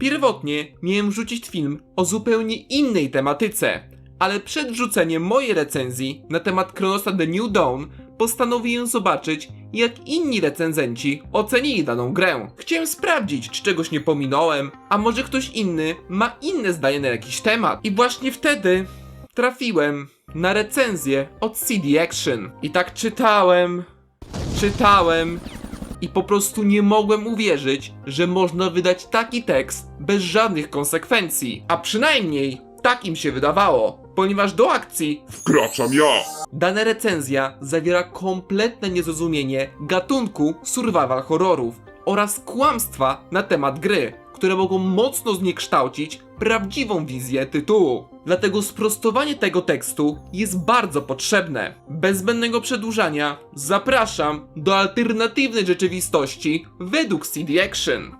Pierwotnie miałem wrzucić film o zupełnie innej tematyce, ale przed wrzuceniem mojej recenzji na temat Kronosa The New Dawn postanowiłem zobaczyć, jak inni recenzenci ocenili daną grę. Chciałem sprawdzić, czy czegoś nie pominąłem, a może ktoś inny ma inne zdanie na jakiś temat. I właśnie wtedy trafiłem na recenzję od CD Action. I tak czytałem, czytałem i po prostu nie mogłem uwierzyć, że można wydać taki tekst bez żadnych konsekwencji. A przynajmniej tak im się wydawało, ponieważ do akcji Wkraczam ja! Dana recenzja zawiera kompletne niezrozumienie gatunku survival horrorów oraz kłamstwa na temat gry, które mogą mocno zniekształcić prawdziwą wizję tytułu. Dlatego sprostowanie tego tekstu jest bardzo potrzebne. Bez zbędnego przedłużania zapraszam do alternatywnej rzeczywistości według CD Action.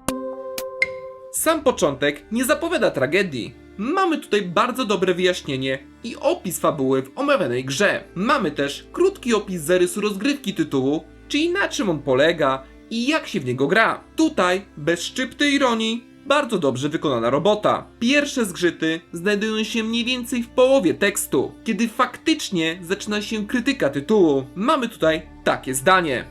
Sam początek nie zapowiada tragedii. Mamy tutaj bardzo dobre wyjaśnienie i opis fabuły w omawianej grze. Mamy też krótki opis zarysu rozgrywki tytułu, czyli na czym on polega i jak się w niego gra. Tutaj, bez szczypty ironii, bardzo dobrze wykonana robota. Pierwsze zgrzyty znajdują się mniej więcej w połowie tekstu, kiedy faktycznie zaczyna się krytyka tytułu. Mamy tutaj takie zdanie.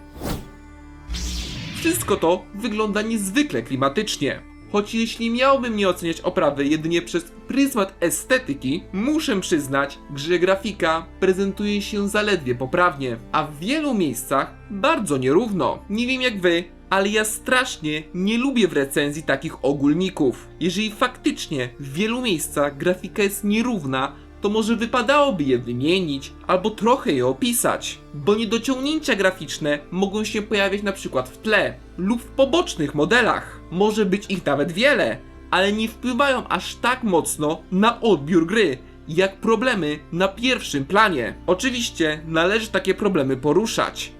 Wszystko to wygląda niezwykle klimatycznie. Choć jeśli miałbym nie oceniać oprawy jedynie przez pryzmat estetyki, muszę przyznać, że grafika prezentuje się zaledwie poprawnie, a w wielu miejscach bardzo nierówno. Nie wiem jak wy, ale ja strasznie nie lubię w recenzji takich ogólników. Jeżeli faktycznie w wielu miejscach grafika jest nierówna, to może wypadałoby je wymienić albo trochę je opisać, bo niedociągnięcia graficzne mogą się pojawiać na przykład w tle lub w pobocznych modelach. Może być ich nawet wiele, ale nie wpływają aż tak mocno na odbiór gry, jak problemy na pierwszym planie. Oczywiście należy takie problemy poruszać,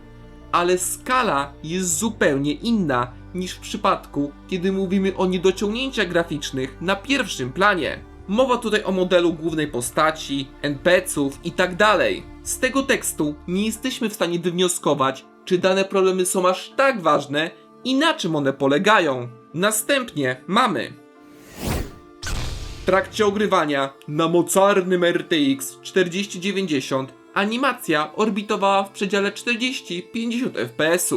ale skala jest zupełnie inna niż w przypadku, kiedy mówimy o niedociągnięciach graficznych na pierwszym planie. Mowa tutaj o modelu głównej postaci, NPC-ów i tak. Z tego tekstu nie jesteśmy w stanie wywnioskować, czy dane problemy są aż tak ważne i na czym one polegają. Następnie mamy w trakcie ogrywania na mocarnym RTX 4090 animacja orbitowała w przedziale 40-50 fps.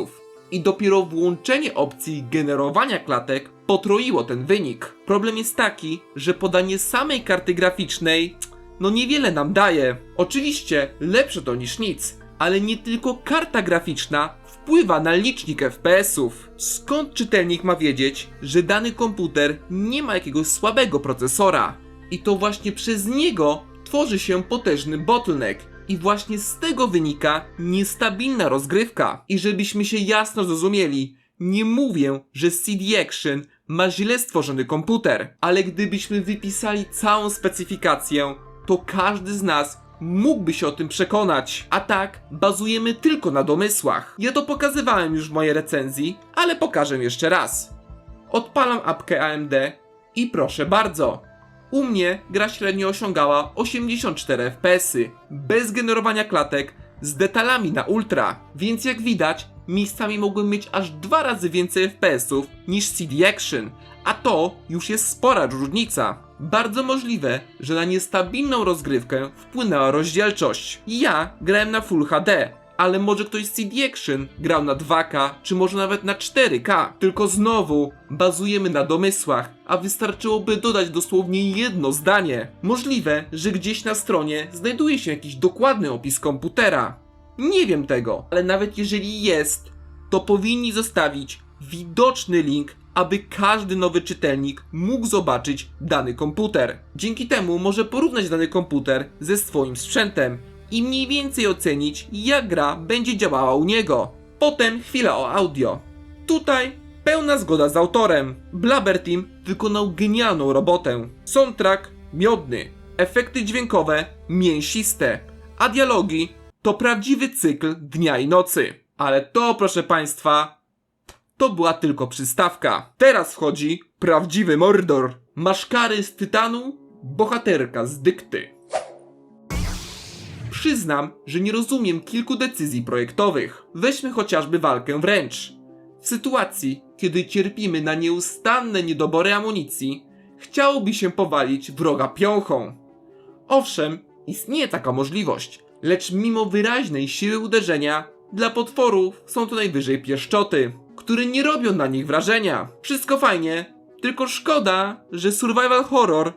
I dopiero włączenie opcji generowania klatek potroiło ten wynik. Problem jest taki, że podanie samej karty graficznej no niewiele nam daje. Oczywiście lepsze to niż nic, ale nie tylko karta graficzna wpływa na licznik FPS-ów. Skąd czytelnik ma wiedzieć, że dany komputer nie ma jakiegoś słabego procesora? I to właśnie przez niego tworzy się potężny bottleneck. I właśnie z tego wynika niestabilna rozgrywka. I żebyśmy się jasno zrozumieli, nie mówię, że CD Action ma źle stworzony komputer, ale gdybyśmy wypisali całą specyfikację, to każdy z nas mógłby się o tym przekonać. A tak, bazujemy tylko na domysłach. Ja to pokazywałem już w mojej recenzji, ale pokażę jeszcze raz. Odpalam apkę AMD i proszę bardzo. U mnie gra średnio osiągała 84 fps, bez generowania klatek, z detalami na ultra, więc jak widać, miejscami mogłem mieć aż dwa razy więcej FPS-ów niż CD Action, a to już jest spora różnica. Bardzo możliwe, że na niestabilną rozgrywkę wpłynęła rozdzielczość. Ja grałem na Full HD, ale może ktoś z CD Action grał na 2K, czy może nawet na 4K. Tylko znowu bazujemy na domysłach, a wystarczyłoby dodać dosłownie jedno zdanie. Możliwe, że gdzieś na stronie znajduje się jakiś dokładny opis komputera. Nie wiem tego, ale nawet jeżeli jest, to powinni zostawić widoczny link, aby każdy nowy czytelnik mógł zobaczyć dany komputer. Dzięki temu może porównać dany komputer ze swoim sprzętem i mniej więcej ocenić, jak gra będzie działała u niego. Potem chwila o audio. Tutaj pełna zgoda z autorem. Blabber Team wykonał genialną robotę. Soundtrack miodny, efekty dźwiękowe mięsiste, a dialogi to prawdziwy cykl dnia i nocy. Ale to, proszę Państwa, to była tylko przystawka. Teraz wchodzi prawdziwy mordor. Maszkary z tytanu, bohaterka z dykty. Przyznam, że nie rozumiem kilku decyzji projektowych. Weźmy chociażby walkę wręcz. W sytuacji, kiedy cierpimy na nieustanne niedobory amunicji, chciałoby się powalić wroga piąchą. Owszem, istnieje taka możliwość, lecz mimo wyraźnej siły uderzenia, dla potworów są to najwyżej pieszczoty, które nie robią na nich wrażenia. Wszystko fajnie, tylko szkoda, że survival horror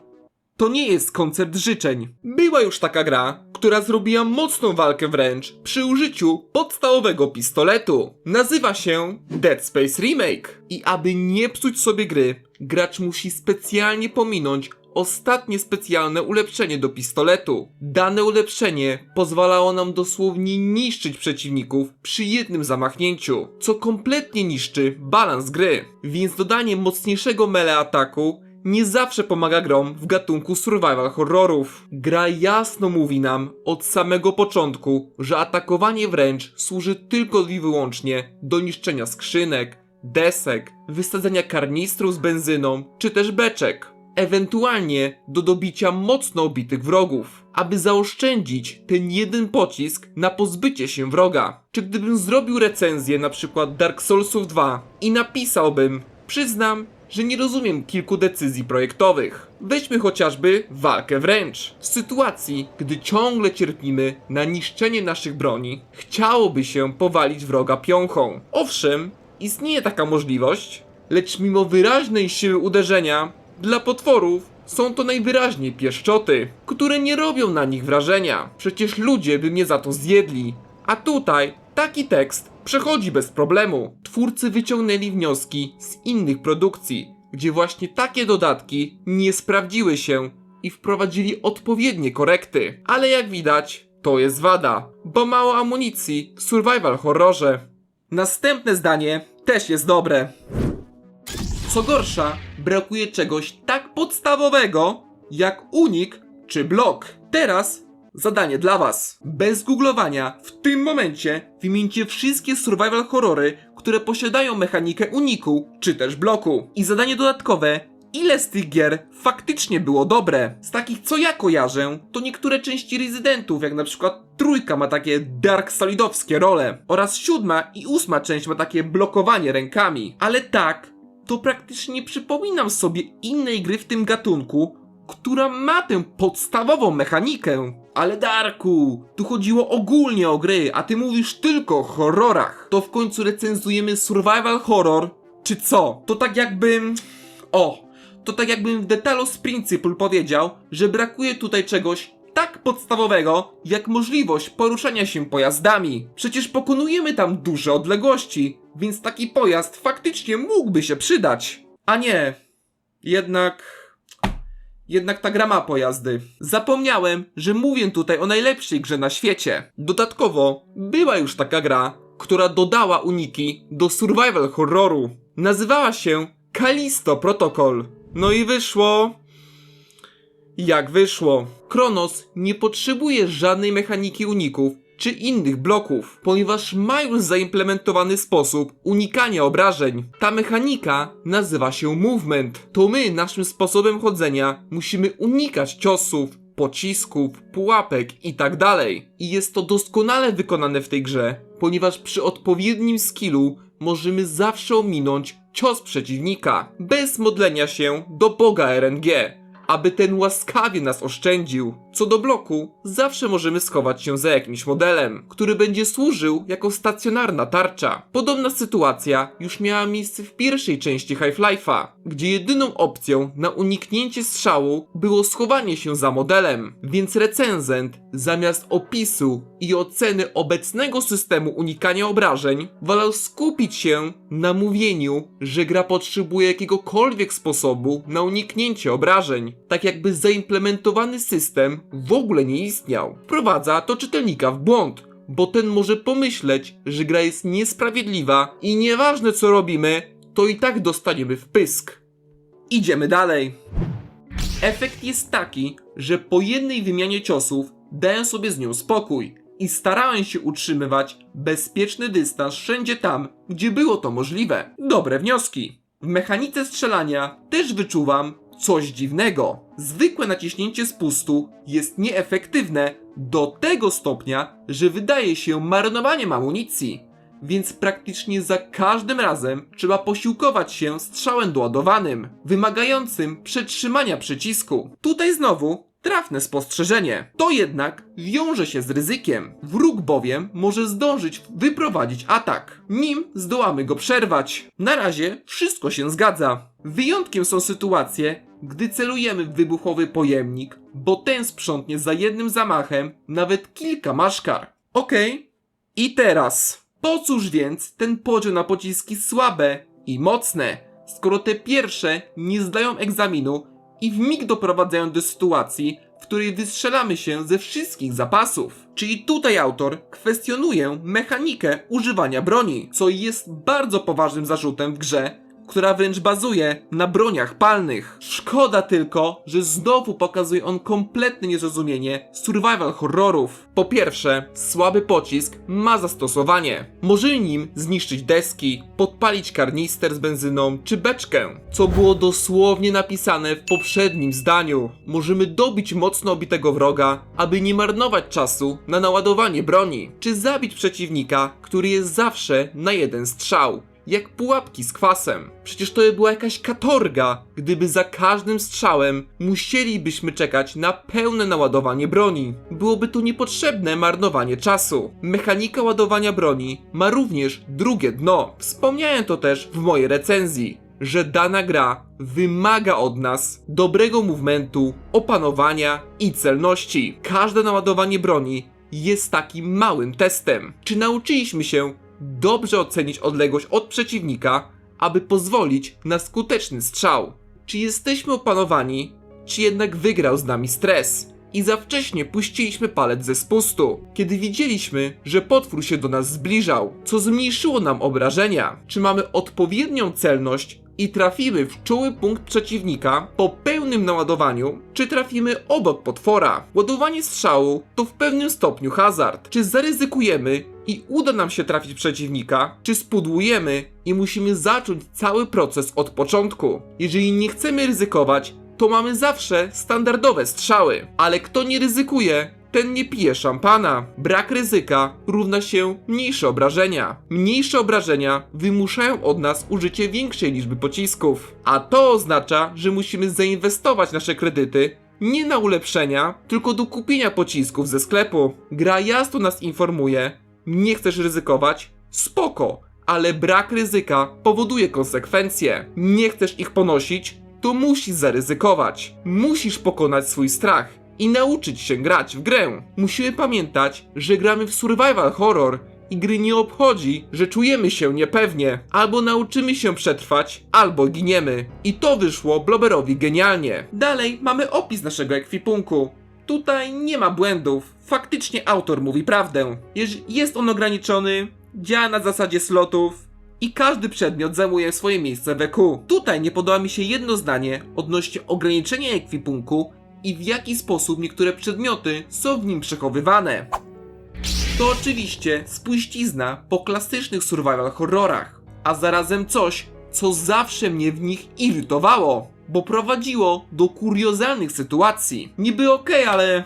to nie jest koncept życzeń. Była już taka gra, która zrobiła mocną walkę wręcz przy użyciu podstawowego pistoletu. Nazywa się Dead Space Remake. I aby nie psuć sobie gry, gracz musi specjalnie pominąć ostatnie specjalne ulepszenie do pistoletu. Dane ulepszenie pozwalało nam dosłownie niszczyć przeciwników przy jednym zamachnięciu, co kompletnie niszczy balans gry. Więc dodanie mocniejszego melee ataku nie zawsze pomaga grom w gatunku survival horrorów. Gra jasno mówi nam od samego początku, że atakowanie wręcz służy tylko i wyłącznie do niszczenia skrzynek, desek, wysadzenia karnistrów z benzyną czy też beczek. Ewentualnie do dobicia mocno obitych wrogów, aby zaoszczędzić ten jeden pocisk na pozbycie się wroga. Czy gdybym zrobił recenzję na przykład Dark Soulsów 2 i napisałbym, przyznam, że nie rozumiem kilku decyzji projektowych. Weźmy chociażby walkę wręcz. W sytuacji, gdy ciągle cierpimy na niszczenie naszych broni, chciałoby się powalić wroga piąchą. Owszem, istnieje taka możliwość, lecz mimo wyraźnej siły uderzenia, dla potworów są to najwyraźniej pieszczoty, które nie robią na nich wrażenia. Przecież ludzie by mnie za to zjedli. A tutaj taki tekst przechodzi bez problemu. Twórcy wyciągnęli wnioski z innych produkcji, gdzie właśnie takie dodatki nie sprawdziły się i wprowadzili odpowiednie korekty. Ale jak widać, to jest wada, bo mało amunicji w survival horrorze. Następne zdanie też jest dobre. Co gorsza, brakuje czegoś tak podstawowego jak unik czy blok. Teraz zadanie dla Was. Bez googlowania, w tym momencie wymieńcie wszystkie survival horrory, które posiadają mechanikę uniku czy też bloku. I zadanie dodatkowe. Ile z tych gier faktycznie było dobre? Z takich co ja kojarzę, to niektóre części Residentów, jak na przykład trójka ma takie dark solidowskie role oraz siódma i ósma część ma takie blokowanie rękami. Ale tak, to praktycznie nie przypominam sobie innej gry w tym gatunku, która ma tę podstawową mechanikę. Ale Darku, tu chodziło ogólnie o gry, a ty mówisz tylko o horrorach. To w końcu recenzujemy survival horror, czy co? To tak jakbym... O, to tak jakbym w Detalos Principle powiedział, że brakuje tutaj czegoś tak podstawowego, jak możliwość poruszania się pojazdami. Przecież pokonujemy tam duże odległości, więc taki pojazd faktycznie mógłby się przydać. A nie, jednak... Jednak ta gra ma pojazdy. Zapomniałem, że mówię tutaj o najlepszej grze na świecie. Dodatkowo, była już taka gra, która dodała uniki do survival horroru. Nazywała się Kalisto Protocol. No i wyszło... Jak wyszło? Kronos nie potrzebuje żadnej mechaniki uników czy innych bloków, ponieważ ma już zaimplementowany sposób unikania obrażeń. Ta mechanika nazywa się movement. To my naszym sposobem chodzenia musimy unikać ciosów, pocisków, pułapek i tak. I jest to doskonale wykonane w tej grze, ponieważ przy odpowiednim skillu możemy zawsze ominąć cios przeciwnika, bez modlenia się do boga RNG aby ten łaskawie nas oszczędził. Co do bloku, zawsze możemy schować się za jakimś modelem, który będzie służył jako stacjonarna tarcza. Podobna sytuacja już miała miejsce w pierwszej części Half-Life'a, gdzie jedyną opcją na uniknięcie strzału było schowanie się za modelem, więc recenzent zamiast opisu i oceny obecnego systemu unikania obrażeń, wolał skupić się na mówieniu, że gra potrzebuje jakiegokolwiek sposobu na uniknięcie obrażeń, tak jakby zaimplementowany system w ogóle nie istniał. Wprowadza to czytelnika w błąd, bo ten może pomyśleć, że gra jest niesprawiedliwa i nieważne co robimy, to i tak dostaniemy w pysk. Idziemy dalej. Efekt jest taki, że po jednej wymianie ciosów daję sobie z nią spokój i starałem się utrzymywać bezpieczny dystans wszędzie tam, gdzie było to możliwe. Dobre wnioski. W mechanice strzelania też wyczuwam coś dziwnego. Zwykłe naciśnięcie spustu jest nieefektywne do tego stopnia, że wydaje się marnowaniem amunicji. więc praktycznie za każdym razem trzeba posiłkować się strzałem doładowanym, wymagającym przetrzymania przycisku. Tutaj znowu trafne spostrzeżenie. To jednak wiąże się z ryzykiem. Wróg bowiem może zdążyć wyprowadzić atak, nim zdołamy go przerwać. Na razie wszystko się zgadza. Wyjątkiem są sytuacje, gdy celujemy w wybuchowy pojemnik, bo ten sprzątnie za jednym zamachem nawet kilka maszkar. Okej. I teraz. Po cóż więc ten podział na pociski słabe i mocne, skoro te pierwsze nie zdają egzaminu i w mig doprowadzają do sytuacji, w której wystrzelamy się ze wszystkich zapasów. Czyli tutaj autor kwestionuje mechanikę używania broni, co jest bardzo poważnym zarzutem w grze, która wręcz bazuje na broniach palnych. Szkoda tylko, że znowu pokazuje on kompletne niezrozumienie survival horrorów. Po pierwsze, słaby pocisk ma zastosowanie. Może nim zniszczyć deski, podpalić karnister z benzyną czy beczkę, co było dosłownie napisane w poprzednim zdaniu. Możemy dobić mocno obitego wroga, aby nie marnować czasu na naładowanie broni, czy zabić przeciwnika, który jest zawsze na jeden strzał jak pułapki z kwasem. Przecież to by była jakaś katorga, gdyby za każdym strzałem musielibyśmy czekać na pełne naładowanie broni. Byłoby tu niepotrzebne marnowanie czasu. Mechanika ładowania broni ma również drugie dno. Wspomniałem to też w mojej recenzji że dana gra wymaga od nas dobrego movementu, opanowania i celności. Każde naładowanie broni jest takim małym testem. Czy nauczyliśmy się dobrze ocenić odległość od przeciwnika, aby pozwolić na skuteczny strzał. Czy jesteśmy opanowani, czy jednak wygrał z nami stres? I za wcześnie puściliśmy palec ze spustu, kiedy widzieliśmy, że potwór się do nas zbliżał, co zmniejszyło nam obrażenia. Czy mamy odpowiednią celność i trafimy w czuły punkt przeciwnika po pełnym naładowaniu, czy trafimy obok potwora. Ładowanie strzału to w pewnym stopniu hazard. Czy zaryzykujemy i uda nam się trafić przeciwnika, czy spudłujemy i musimy zacząć cały proces od początku. Jeżeli nie chcemy ryzykować, to mamy zawsze standardowe strzały, ale kto nie ryzykuje, ten nie pije szampana. Brak ryzyka równa się mniejsze obrażenia. Mniejsze obrażenia wymuszają od nas użycie większej liczby pocisków. A to oznacza, że musimy zainwestować nasze kredyty nie na ulepszenia, tylko do kupienia pocisków ze sklepu. Gra jasno nas informuje, nie chcesz ryzykować? Spoko, ale brak ryzyka powoduje konsekwencje. Nie chcesz ich ponosić? To musisz zaryzykować. Musisz pokonać swój strach i nauczyć się grać w grę. Musimy pamiętać, że gramy w survival horror i gry nie obchodzi, że czujemy się niepewnie. Albo nauczymy się przetrwać, albo giniemy. I to wyszło Bloberowi genialnie. Dalej mamy opis naszego ekwipunku. Tutaj nie ma błędów. Faktycznie autor mówi prawdę. Jest on ograniczony, działa na zasadzie slotów i każdy przedmiot zajmuje swoje miejsce w EQ. Tutaj nie podoba mi się jedno zdanie odnośnie ograniczenia ekwipunku i w jaki sposób niektóre przedmioty są w nim przechowywane. To oczywiście spuścizna po klasycznych survival horrorach, a zarazem coś, co zawsze mnie w nich irytowało, bo prowadziło do kuriozalnych sytuacji. Niby okej, ale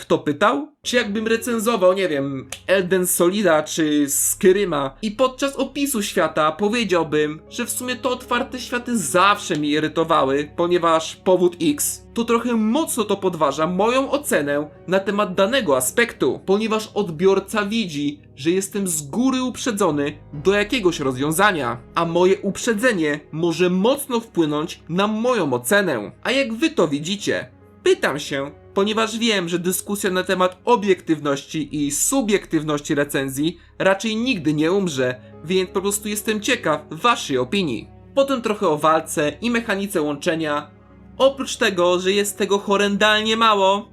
kto pytał? Czy jakbym recenzował, nie wiem, Elden Solida czy Skyryma i podczas opisu świata powiedziałbym, że w sumie to otwarte światy zawsze mi irytowały, ponieważ powód X, to trochę mocno to podważa moją ocenę na temat danego aspektu, ponieważ odbiorca widzi, że jestem z góry uprzedzony do jakiegoś rozwiązania, a moje uprzedzenie może mocno wpłynąć na moją ocenę. A jak wy to widzicie? Pytam się, ponieważ wiem, że dyskusja na temat obiektywności i subiektywności recenzji raczej nigdy nie umrze, więc po prostu jestem ciekaw waszej opinii. Potem trochę o walce i mechanice łączenia. Oprócz tego, że jest tego horrendalnie mało,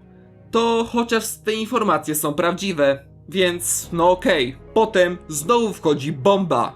to chociaż te informacje są prawdziwe, więc no okej. Potem znowu wchodzi bomba.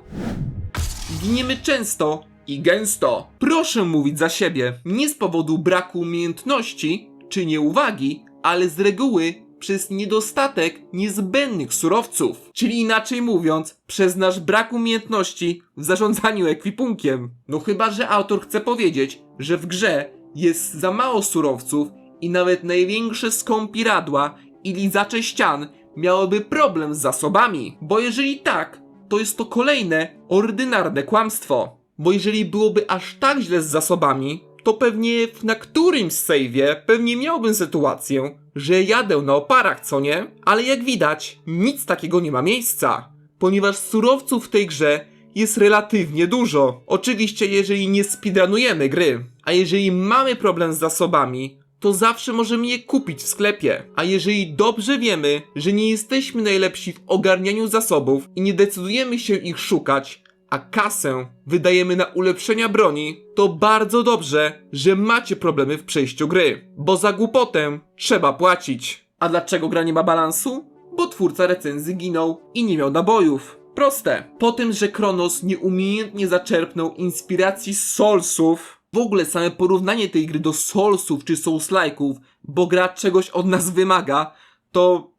Giniemy często i gęsto. Proszę mówić za siebie. Nie z powodu braku umiejętności czy nieuwagi, ale z reguły przez niedostatek niezbędnych surowców. Czyli inaczej mówiąc, przez nasz brak umiejętności w zarządzaniu ekwipunkiem. No chyba, że autor chce powiedzieć, że w grze jest za mało surowców i nawet największe skąpiradła i lizacze ścian miałyby problem z zasobami. Bo jeżeli tak, to jest to kolejne ordynarne kłamstwo. Bo jeżeli byłoby aż tak źle z zasobami, to pewnie na którymś save'ie pewnie miałbym sytuację, że jadę na oparach, co nie? Ale jak widać, nic takiego nie ma miejsca, ponieważ surowców w tej grze jest relatywnie dużo. Oczywiście, jeżeli nie speedrunujemy gry, a jeżeli mamy problem z zasobami, to zawsze możemy je kupić w sklepie. A jeżeli dobrze wiemy, że nie jesteśmy najlepsi w ogarnianiu zasobów i nie decydujemy się ich szukać, a kasę wydajemy na ulepszenia broni, to bardzo dobrze, że macie problemy w przejściu gry, bo za głupotę trzeba płacić. A dlaczego gra nie ma balansu? Bo twórca recenzji ginął i nie miał nabojów. Proste. Po tym, że Kronos nieumiejętnie zaczerpnął inspiracji z Soulsów, w ogóle same porównanie tej gry do Soulsów czy Souls-like'ów, bo gra czegoś od nas wymaga, to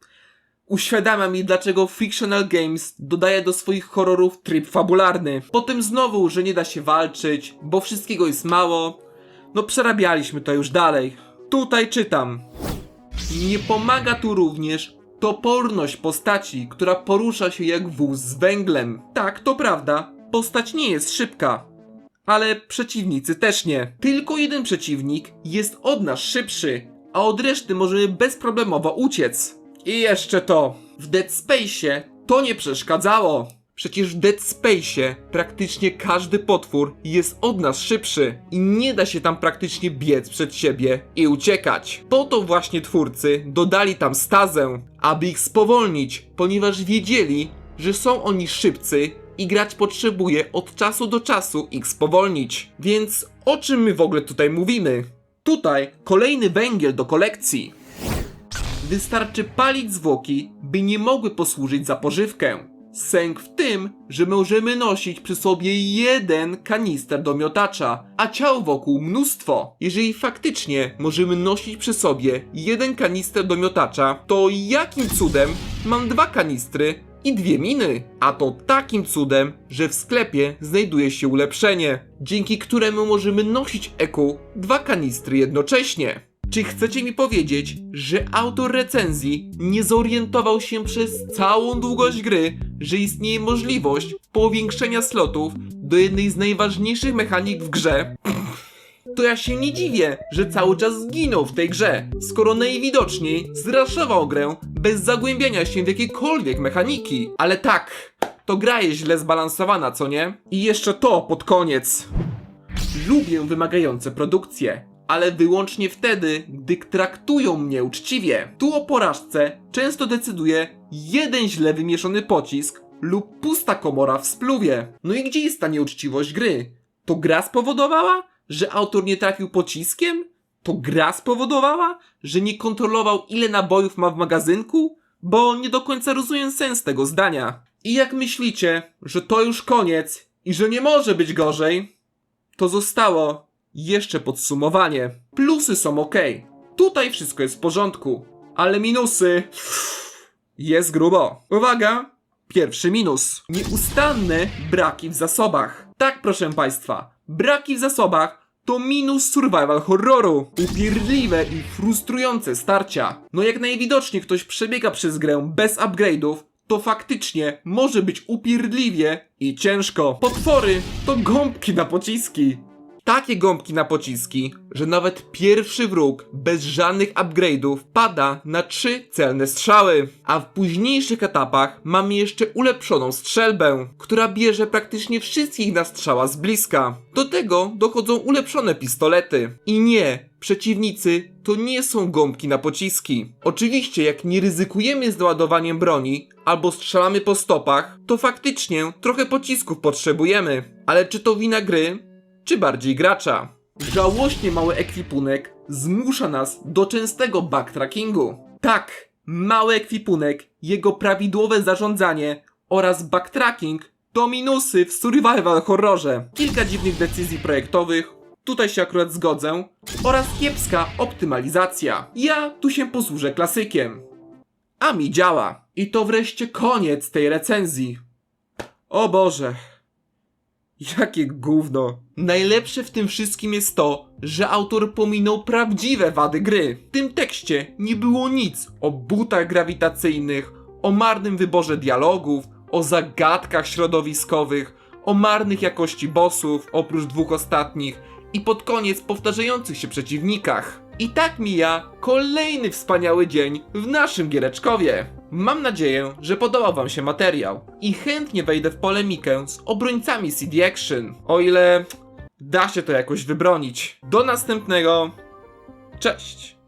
uświadamia mi, dlaczego Fictional Games dodaje do swoich horrorów tryb fabularny. Potem znowu, że nie da się walczyć, bo wszystkiego jest mało. No przerabialiśmy to już dalej. Tutaj czytam. Nie pomaga tu również toporność postaci, która porusza się jak wóz z węglem. Tak, to prawda, postać nie jest szybka. Ale przeciwnicy też nie. Tylko jeden przeciwnik jest od nas szybszy, a od reszty możemy bezproblemowo uciec. I jeszcze to. W Dead Space'ie to nie przeszkadzało. Przecież w Dead Space'ie praktycznie każdy potwór jest od nas szybszy i nie da się tam praktycznie biec przed siebie i uciekać. Po to właśnie twórcy dodali tam stazę, aby ich spowolnić, ponieważ wiedzieli, że są oni szybcy i gracz potrzebuje od czasu do czasu ich spowolnić. Więc o czym my w ogóle tutaj mówimy? Tutaj kolejny węgiel do kolekcji. Wystarczy palić zwłoki, by nie mogły posłużyć za pożywkę. Sęk w tym, że możemy nosić przy sobie jeden kanister do miotacza, a ciał wokół mnóstwo. Jeżeli faktycznie możemy nosić przy sobie jeden kanister do miotacza, to jakim cudem mam dwa kanistry i dwie miny? A to takim cudem, że w sklepie znajduje się ulepszenie, dzięki któremu możemy nosić EQ dwa kanistry jednocześnie. Czy chcecie mi powiedzieć, że autor recenzji nie zorientował się przez całą długość gry, że istnieje możliwość powiększenia slotów do jednej z najważniejszych mechanik w grze? To ja się nie dziwię, że cały czas zginął w tej grze, skoro najwidoczniej zraszował grę bez zagłębiania się w jakiekolwiek mechaniki. Ale tak, to gra jest źle zbalansowana, co nie? I jeszcze to pod koniec. Lubię wymagające produkcje, ale wyłącznie wtedy, gdy traktują mnie uczciwie. Tu o porażce często decyduje jeden źle wymieszony pocisk lub pusta komora w spluwie. No i gdzie jest ta nieuczciwość gry? To gra spowodowała, że autor nie trafił pociskiem? To gra spowodowała, że nie kontrolował ile nabojów ma w magazynku? Bo nie do końca rozumiem sens tego zdania. I jak myślicie, że to już koniec i że nie może być gorzej, to zostało jeszcze podsumowanie. Plusy są ok. Tutaj wszystko jest w porządku. Ale minusy. Jest grubo. Uwaga! Pierwszy minus. Nieustanne braki w zasobach. Tak, proszę Państwa. Braki w zasobach to minus survival horroru. Upierdliwe i frustrujące starcia. No jak najwidoczniej ktoś przebiega przez grę bez upgrade'ów, to faktycznie może być upierdliwie i ciężko. Potwory to gąbki na pociski. Takie gąbki na pociski, że nawet pierwszy wróg bez żadnych upgrade'ów pada na trzy celne strzały. A w późniejszych etapach mamy jeszcze ulepszoną strzelbę, która bierze praktycznie wszystkich na strzała z bliska. Do tego dochodzą ulepszone pistolety. I nie, przeciwnicy to nie są gąbki na pociski. Oczywiście jak nie ryzykujemy z naładowaniem broni albo strzelamy po stopach, to faktycznie trochę pocisków potrzebujemy. Ale czy to wina gry? Czy bardziej gracza. Żałośnie mały ekwipunek zmusza nas do częstego backtrackingu. Tak, mały ekwipunek, jego prawidłowe zarządzanie oraz backtracking to minusy w survival horrorze. Kilka dziwnych decyzji projektowych, tutaj się akurat zgodzę, oraz kiepska optymalizacja. Ja tu się posłużę klasykiem. A mi działa. I to wreszcie koniec tej recenzji. O Boże. Jakie gówno. Najlepsze w tym wszystkim jest to, że autor pominął prawdziwe wady gry. W tym tekście nie było nic o butach grawitacyjnych, o marnym wyborze dialogów, o zagadkach środowiskowych, o marnych jakości bossów, oprócz dwóch ostatnich, i pod koniec powtarzających się przeciwnikach. I tak mija kolejny wspaniały dzień w naszym giereczkowie. Mam nadzieję, że podobał Wam się materiał i chętnie wejdę w polemikę z obrońcami CD Action, o ile da się to jakoś wybronić. Do następnego. Cześć!